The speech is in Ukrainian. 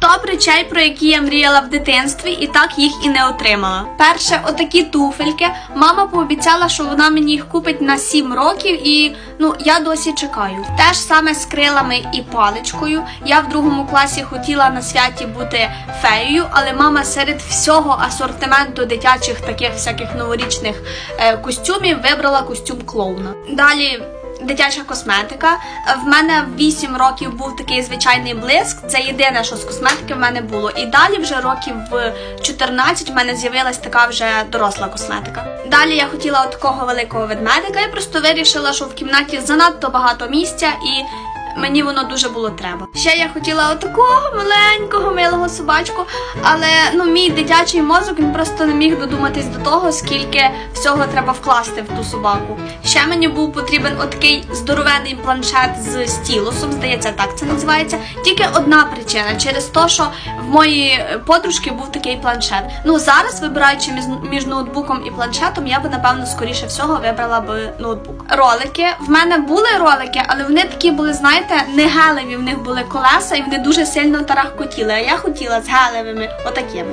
Топ речей, про які я мріяла в дитинстві, і так їх і не отримала. Перше, отакі туфельки. Мама пообіцяла, що вона мені їх купить на 7 років, і ну я досі чекаю. Те ж саме з крилами і паличкою. Я в другому класі хотіла на святі бути феєю, але мама серед всього асортименту дитячих таких всяких новорічних е, костюмів вибрала костюм клоуна. Далі. Дитяча косметика. В мене в 8 років був такий звичайний блиск. Це єдине, що з косметики в мене було. І далі вже років в 14 в мене з'явилась така вже доросла косметика. Далі я хотіла от такого великого ведмедика і просто вирішила, що в кімнаті занадто багато місця і. Мені воно дуже було треба. Ще я хотіла отакого маленького милого собачку, але ну мій дитячий мозок він просто не міг додуматись до того, скільки всього треба вкласти в ту собаку. Ще мені був потрібен отакий здоровенний планшет з стілусом, здається, так це називається. Тільки одна причина через те, що в моїй подружки був такий планшет. Ну зараз, вибираючи між ноутбуком і планшетом, я би напевно скоріше всього вибрала би ноутбук. Ролики в мене були ролики, але вони такі були, знаєте, не галеві В них були колеса, і вони дуже сильно тарахкотіли. А я хотіла з галевими отакими.